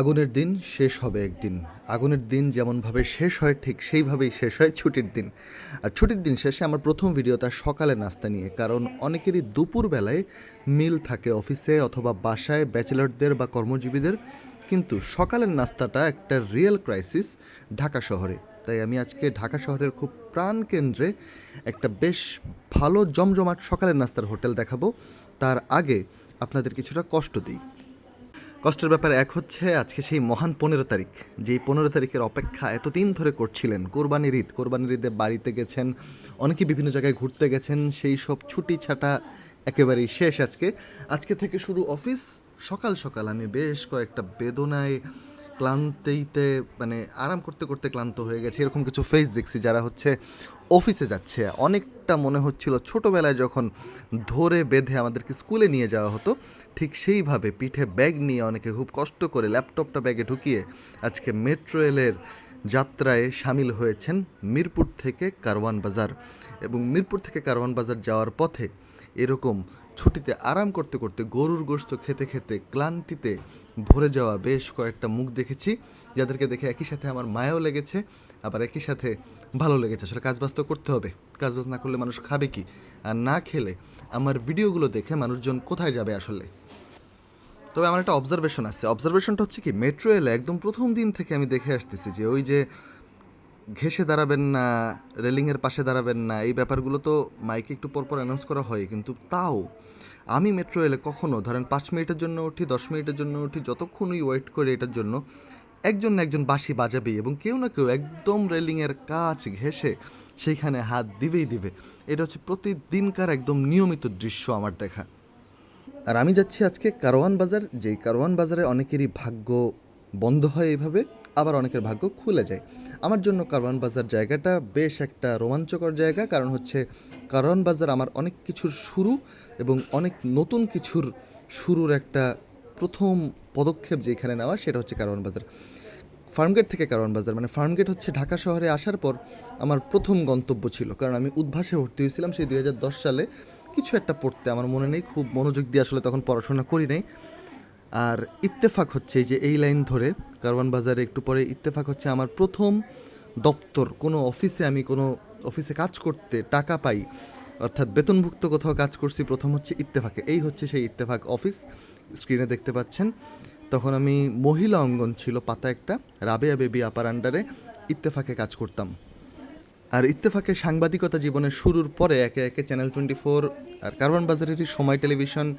আগুনের দিন শেষ হবে একদিন। আগুনের দিন যেমনভাবে শেষ হয়, ঠিক সেইভাবেই শেষ হয় ছুটির দিন। আর ছুটির দিন শেষে আমার প্রথম ভিডিওটা সকালে নাস্তা নিয়ে, কারণ অনেকেরই দুপুরবেলায় মিল থাকে অফিসে অথবা বাসায় ব্যাচেলরদের বা কর্মজীবীদের। কিন্তু সকালের নাস্তাটা একটা রিয়েল ক্রাইসিস ঢাকা শহরে। তাই আমি আজকে ঢাকা শহরের খুব প্রাণকেন্দ্রে একটা বেশ ভালো জমজমাট সকালের নাস্তার হোটেল দেখাবো। তার আগে আপনাদের কিছুটা কষ্ট দিই। কষ্টের ব্যাপার এক হচ্ছে আজকে সেই মহান পনেরো তারিখ। যেই পনেরো তারিখের অপেক্ষা এতদিন ধরে করছিলেন। কোরবানির ঈদ, কোরবানির ঈদে বাড়িতে গেছেন, অনেকে বিভিন্ন জায়গায় ঘুরতে গেছেন, সেই সব ছুটি ছাটা একেবারেই শেষ আজকে। আজকে থেকে শুরু অফিস, সকাল সকাল আমি বেশ কয়েকটা বেদনায় ক্লান্তিতে মানে আরাম করতে করতে ক্লান্ত হয়ে গেছে। এরকম কিছু ফেস দেখছি যারা হচ্ছে অফিসে যাচ্ছে। অনেকটা মনে হচ্ছিল ছোটোবেলায় যখন ধরে বেঁধে আমাদেরকে স্কুলে নিয়ে যাওয়া হতো, ঠিক সেইভাবে পিঠে ব্যাগ নিয়ে অনেকে খুব কষ্ট করে ল্যাপটপটা ব্যাগে ঢুকিয়ে আজকে মেট্রো রেলের যাত্রায় সামিল হয়েছেন মিরপুর থেকে কারওয়ান বাজার। এবং মিরপুর থেকে কারওয়ান বাজার যাওয়ার পথে এরকম ছুটিতে আরাম করতে করতে গরুর গোশত খেতে খেতে ক্লান্তিতে ভরে যাওয়া বেশ কয়েকটা মুখ দেখেছি, যাদেরকে দেখে একই সাথে আমার মায়াও লেগেছে, আবার একই সাথে ভালো লেগেছে। আসলে কাজবাজ তো করতে হবে। কাজবাজ না করলে মানুষ খাবে কি? আর না খেলে আমার ভিডিওগুলো দেখে মানুষজন কোথায় যাবে আসলে? তবে আমার একটা অবজারভেশন আছে। অবজারভেশনটা হচ্ছে কি মেট্রো এলে একদম প্রথম দিন থেকে আমি দেখে আসতেছি যে ওই যে ঘেসে দাঁড়াবেন না, রেলিংয়ের পাশে দাঁড়াবেন না, এই ব্যাপারগুলো তো মাইকে একটু পরপর অ্যানাউন্স করা হয়, কিন্তু তাও আমি মেট্রো এলে কখনো, ধরেন পাঁচ মিনিটের জন্য উঠি, দশ মিনিটের জন্য উঠি, যতক্ষণই ওয়েট করি এটার জন্য, একজন না একজন বাঁশি বাজাবেই এবং কেউ না কেউ একদম রেলিংয়ের কাজ ঘেসে সেইখানে হাত দিবেই দিবে। এটা হচ্ছে প্রতিদিনকার একদম নিয়মিত দৃশ্য আমার দেখা। আর আমি যাচ্ছি আজকে কারওয়ান বাজার, যেই কারওয়ান বাজারে অনেকেরই ভাগ্য বন্ধ হয় এইভাবে। আবার অনেকের ভাগ্য খুলে যায়। আমার জন্য কারওয়ান বাজার জায়গাটা বেশ একটা রোমাঞ্চকর জায়গা, কারণ হচ্ছে কারওয়ান বাজার আমার অনেক কিছুর শুরু এবং অনেক নতুন কিছুর শুরুর একটা প্রথম পদক্ষেপ যেখানে নেওয়া সেটা হচ্ছে কারওয়ান বাজার। ফার্মগেট থেকে কারওয়ান বাজার মানে ফার্মগেট হচ্ছে ঢাকা শহরে আসার পর আমার প্রথম গন্তব্য ছিল, কারণ আমি উদ্ভাসে ভর্তি হয়েছিলাম সেই দু হাজার দশ সালে। কিছু একটা পড়তে আমার মনে নেই, খুব মনোযোগ দিয়ে আসলে তখন পড়াশোনা করি নাই। আর ইত্তেফাক হচ্ছে যে এই লাইন ধরে, কারওয়ান বাজারে একটু পরে ইত্তেফাক হচ্ছে আমার প্রথম দপ্তর, কোনো অফিসে আমি কোনো অফিসে কাজ করতে টাকা পাই, অর্থাৎ বেতনভুক্ত কোথাও কাজ করছি, প্রথম হচ্ছে ইত্তেফাকে। এই হচ্ছে সেই ইত্তেফাক অফিস, স্ক্রিনে দেখতে পাচ্ছেন। তখন আমি মহিলা অঙ্গন ছিল পাতা একটা, রাবেয়া বেবি আপার আন্ডারে ইত্তেফাকে কাজ করতাম। আর ইত্তেফাকের সাংবাদিকতা জীবনের শুরুর পরে একে একে চ্যানেল টোয়েন্টি ফোর আর কারওয়ান বাজারেরই সময় টেলিভিশন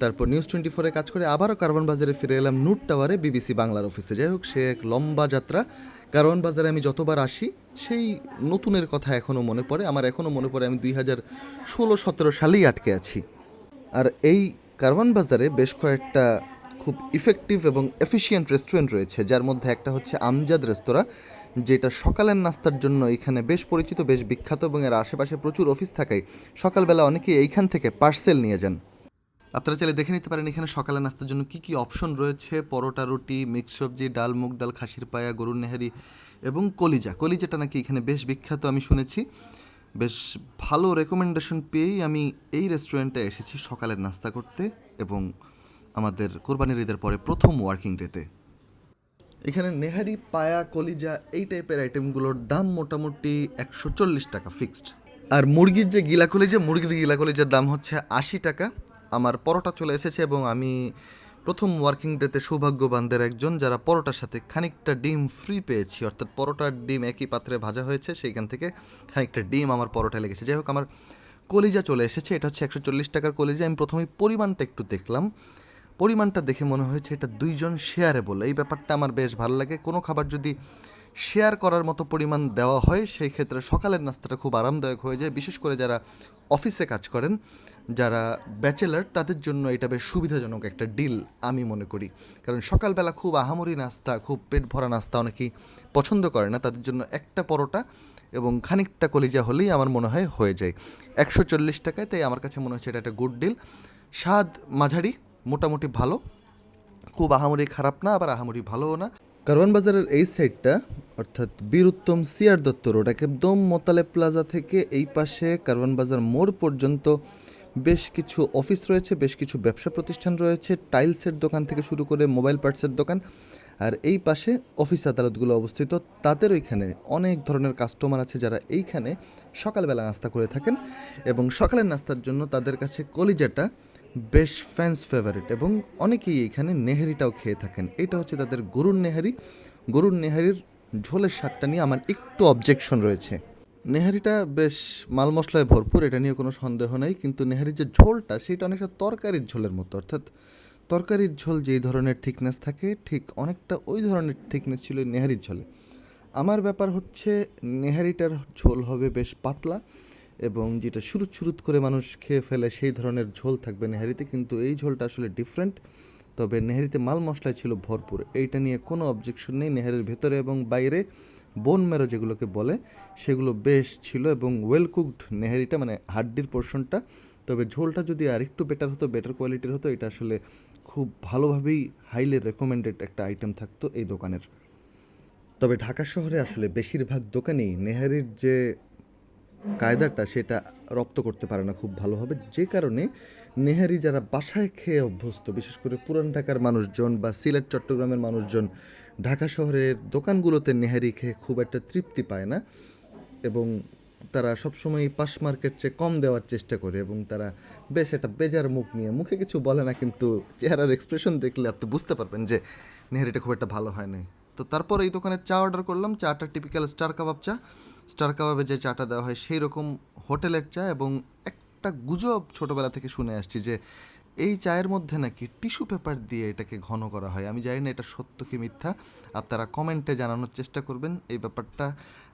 তারপর নিউজ টোয়েন্টি ফোরে কাজ করে আবারও কারওয়ান বাজারে ফিরে এলাম নুট টাওয়ারে বিবিসি বাংলার অফিসে। যাই হোক, সে এক লম্বা যাত্রা। কারওয়ান বাজারে আমি যতবার আসি, সেই নতুনের কথা এখনও মনে পড়ে। আমার এখনও মনে পড়ে আমি দুই হাজার ষোলো সতেরো সালেই আটকে আছি। আর এই কারওয়ান বাজারে বেশ কয়েকটা খুব ইফেক্টিভ এবং এফিশিয়েন্ট রেস্টুরেন্ট রয়েছে, যার মধ্যে একটা হচ্ছে আমজাদ রেস্তোরাঁ, যেটা সকালের নাস্তার জন্য এখানে বেশ পরিচিত, বেশ বিখ্যাত এবং এর আশেপাশে প্রচুর অফিস থাকায় সকালবেলা অনেকেই এইখান থেকে পার্সেল নিয়ে যান। আপনারা চাইলে দেখে নিতে পারেন এখানে সকালে নাস্তার জন্য কি কি অপশন রয়েছে। পরোটা, রুটি, মিক্স সবজি, ডাল, মুগ ডাল, খাসির পায়া, গরুর নেহারি এবং কলিজা। কলিজাটা নাকি এখানে বেশ বিখ্যাত, আমি শুনেছি। বেশ ভালো রেকমেন্ডেশন পেয়েই আমি এই রেস্টুরেন্টে এসেছি সকালের নাস্তা করতে এবং আমাদের কোরবানির ঈদের পরে প্রথম ওয়ার্কিং ডেতে এখানে নেহারি, পায়া, কলিজা এই টাইপের আইটেমগুলোর দাম মোটামুটি একশো চল্লিশ টাকা ফিক্সড আর মুরগির যে গিলা কলিজা, মুরগির গিলা কলিজার দাম হচ্ছে আশি টাকা। আমার পরোটা চলে এসেছে এবং আমি প্রথম ওয়ার্কিং ডেতে সৌভাগ্যবানদের একজন যারা পরোটার সাথে খানিকটা ডিম ফ্রি পেয়েছি। অর্থাৎ পরোটার ডিম একই পাত্রে ভাজা হয়েছে, সেইখান থেকে খানিকটা ডিম আমার পরোটা লেগেছে। যাই হোক, আমার কলিজা চলে এসেছে, এটা হচ্ছে একশো চল্লিশ টাকার কলিজা। আমি প্রথমেই পরিমাণটা একটু দেখলাম। পরিমাণটা দেখে মনে হয়েছে এটা দুইজন শেয়ারে বলে এই ব্যাপারটা আমার বেশ ভালো লাগে। কোনো খাবার যদি শেয়ার করার মতো পরিমাণ দেওয়া হয়, সেই ক্ষেত্রে সকালের নাস্তাটা খুব আরামদায়ক হয়ে যায়। বিশেষ করে যারা অফিসে কাজ করেন যারা ব্যাচেলার, তাদের জন্য এটা বেশ সুবিধাজনক একটা ডিল আমি মনে করি। কারণ সকালবেলা খুব আহামরি নাস্তা, খুব পেট ভরা নাস্তা অনেকেই পছন্দ করে না। তাদের জন্য একটা পরোটা এবং খানিকটা কলিজা হলেই আমার মনে হয় হয়ে যায়। একশো চল্লিশ টাকায়, তাই আমার কাছে মনে হচ্ছে এটা একটা গুড ডিল। স্বাদ মাঝারি, মোটামুটি ভালো। খুব আহামরি খারাপ না, আবার আহামরি ভালোও না। কারওয়ান বাজারের এই সাইডটা অর্থাৎ বীর উত্তম সিআর দত্ত রোড একদম মোতালে প্লাজা থেকে এই পাশে কারওয়ান বাজার মোড় পর্যন্ত বেশ কিছু অফিস রয়েছে, বেশ কিছু ব্যবসা প্রতিষ্ঠান রয়েছে, টাইলসের দোকান থেকে শুরু করে মোবাইল পার্টসের দোকান, আর এই পাশে অফিস আদালতগুলো অবস্থিত। তাদের ওইখানে অনেক ধরনের কাস্টমার আছে যারা এইখানে সকালবেলা নাস্তা করে থাকেন এবং সকালের নাস্তার জন্য তাদের কাছে কলিজাটা বেশ ফ্যান্স ফেভারিট এবং অনেকেই এখানে নেহারিটাও খেয়ে থাকেন। এটা হচ্ছে তাদের গরুর নেহারি। গরুর নেহারির ঝোলের স্বাদটা নিয়ে আমার একটু অবজেকশন রয়েছে। নেহারিটা বেশ মাল মশলায় ভরপুর, এটা নিয়ে কোনো সন্দেহ নেই, কিন্তু নেহারির যে ঝোলটা, সেটা অনেকটা তরকারির ঝোলের মতো। অর্থাৎ তরকারির ঝোল যেই ধরনের থিকনেস থাকে, ঠিক অনেকটা ওই ধরনের থিকনেস ছিল নেহারির ঝোলে। আমার ব্যাপার হচ্ছে, নেহারিটার ঝোল হবে বেশ পাতলা এবং যেটা শুরুত শুরুত করে মানুষ খেয়ে ফেলে, সেই ধরনের ঝোল থাকবে নেহারিতে, কিন্তু এই ঝোলটা আসলে ডিফারেন্ট তবে নেহারিতে মাল মশলায় ছিল ভরপুর, এইটা নিয়ে কোনো অবজেকশন নেই নেহারির ভেতরে এবং বাইরে। বোন মেরো যেগুলোকে বলে, সেগুলো বেশ ছিল এবং ওয়েল কুকড নেহারিটা মানে হাড্ডির পোর্শনটা তবে ঝোলটা যদি আরেকটু বেটার হতো বেটার কোয়ালিটির হতো, এটা আসলে খুব ভালোভাবেই হাইলি রেকমেন্ডেড একটা আইটেম থাকতো এই দোকানের। তবে ঢাকা শহরে আসলে বেশিরভাগ দোকানেই নেহারির যে কায়দাটা, সেটা রপ্ত করতে পারে না খুব ভালোভাবে। যে কারণে নেহারি যারা বাসায় খেয়ে অভ্যস্ত, বিশেষ করে পুরান ঢাকার মানুষজন বা সিলেট, চট্টগ্রামের মানুষজন ঢাকা শহরের দোকানগুলোতে নেহারি খেয়ে খুব একটা তৃপ্তি পায় না এবং তারা সবসময় পাশ মার্কেট চেয়ে কম দেওয়ার চেষ্টা করে এবং তারা বেশ একটা বেজার মুখ নিয়ে, মুখে কিছু বলে না কিন্তু চেহারার এক্সপ্রেশন দেখলে আপনি বুঝতে পারবেন যে নেহারিটা খুব একটা ভালো হয় নাই। তো তারপর এই দোকানে চা অর্ডার করলাম, চাটা টিপিক্যাল স্টার কাবাব চা। স্টার কাবাবে যে চাটা দেওয়া হয় সেই রকম হোটেলের চা এবং একটা গুজব ছোটোবেলা থেকে শুনে আসছি যে এই চায়ের মধ্যে নাকি টিস্যু পেপার দিয়ে এটাকে ঘন করা হয়? আমি জানি না এটা সত্য কি মিথ্যা। আপনারা কমেন্টে জানানোর চেষ্টা করবেন এই ব্যাপারটা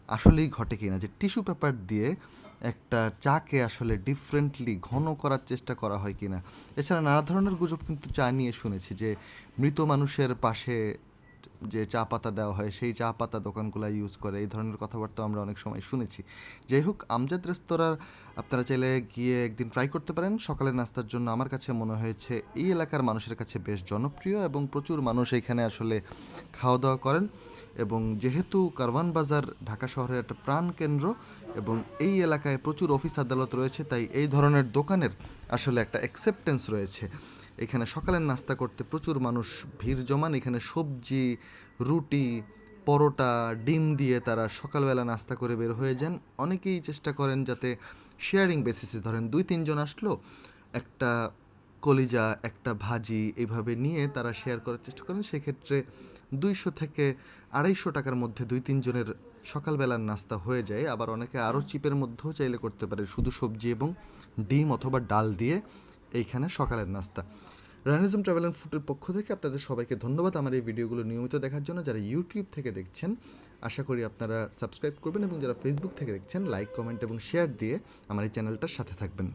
আসলেই ঘটে কি না যে টিস্যু পেপার দিয়ে একটা চাকে আসলে ডিফারেন্টলি ঘন করার চেষ্টা করা হয় কি না এছাড়া নানা ধরনের গুজব কিন্তু চা নিয়ে শুনেছি যে মৃত মানুষের পাশে যে চা পাতা দেওয়া হয়, সেই চা পাতা দোকানগুলো ইউজ করে। এই ধরনের কথাবার্তা আমরা অনেক সময় শুনেছি। যাই হোক, আমজাদ রেস্তোরাঁ আপনারা চাইলে গিয়ে একদিন ট্রাই করতে পারেন। সকালের নাস্তার জন্য আমার কাছে মনে হয়েছে এই এলাকার মানুষের কাছে বেশ জনপ্রিয় এবং প্রচুর মানুষ এখানে আসলে খাওয়া দাওয়া করেন এবং যেহেতু কারওয়ান বাজার ঢাকা শহরের একটা প্রাণকেন্দ্র এবং এই এলাকায় প্রচুর অফিস আদালত রয়েছে, তাই এই ধরনের দোকানের আসলে একটা অ্যাকসেপ্টেন্স রয়েছে। এখানে সকালের নাস্তা করতে প্রচুর মানুষ ভিড় জমান। এখানে সবজি, রুটি, পরোটা, ডিম দিয়ে তারা সকালবেলা নাস্তা করে বের হয়ে যান। অনেকেই চেষ্টা করেন যাতে শেয়ারিং বেসিসে ধরেন দুই, তিনজন আসলো, একটা কলিজা, একটা ভাজি এইভাবে নিয়ে তারা শেয়ার করার চেষ্টা করেন। সেক্ষেত্রে দুইশো থেকে আড়াইশো টাকার মধ্যে দুই, তিনজনের সকালবেলার নাস্তা হয়ে যায়। আবার অনেকে আরও চিপের মধ্যেও চাইলে করতে পারে। শুধু সবজি এবং ডিম অথবা ডাল দিয়ে এইখানে সকালের নাস্তা। রানিজম ট্রাভেল অ্যান্ড ফুডের পক্ষ থেকে আপনাদের সবাইকে ধন্যবাদ আমার এই ভিডিওগুলো নিয়মিত দেখার জন্য। যারা ইউটিউব থেকে দেখছেন, আশা করি আপনারা সাবস্ক্রাইব করবেন এবং যারা ফেসবুক থেকে দেখছেন, লাইক, কমেন্ট এবং শেয়ার দিয়ে আমার এই চ্যানেলটার সাথে থাকবেন।